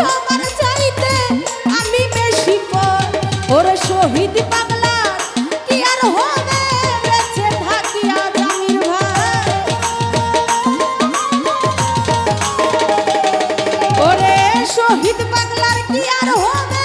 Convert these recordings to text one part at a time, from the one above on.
সবার চাইতে আমি বেশি পর। ওরে শহীদ পাগলা, কি আর হবে? বেঁচে থাকি আর আমির ভাই। ওরে শহীদ পাগলার কি আর হবে?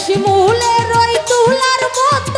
ওরে শিমুলে রই তুলার মতো।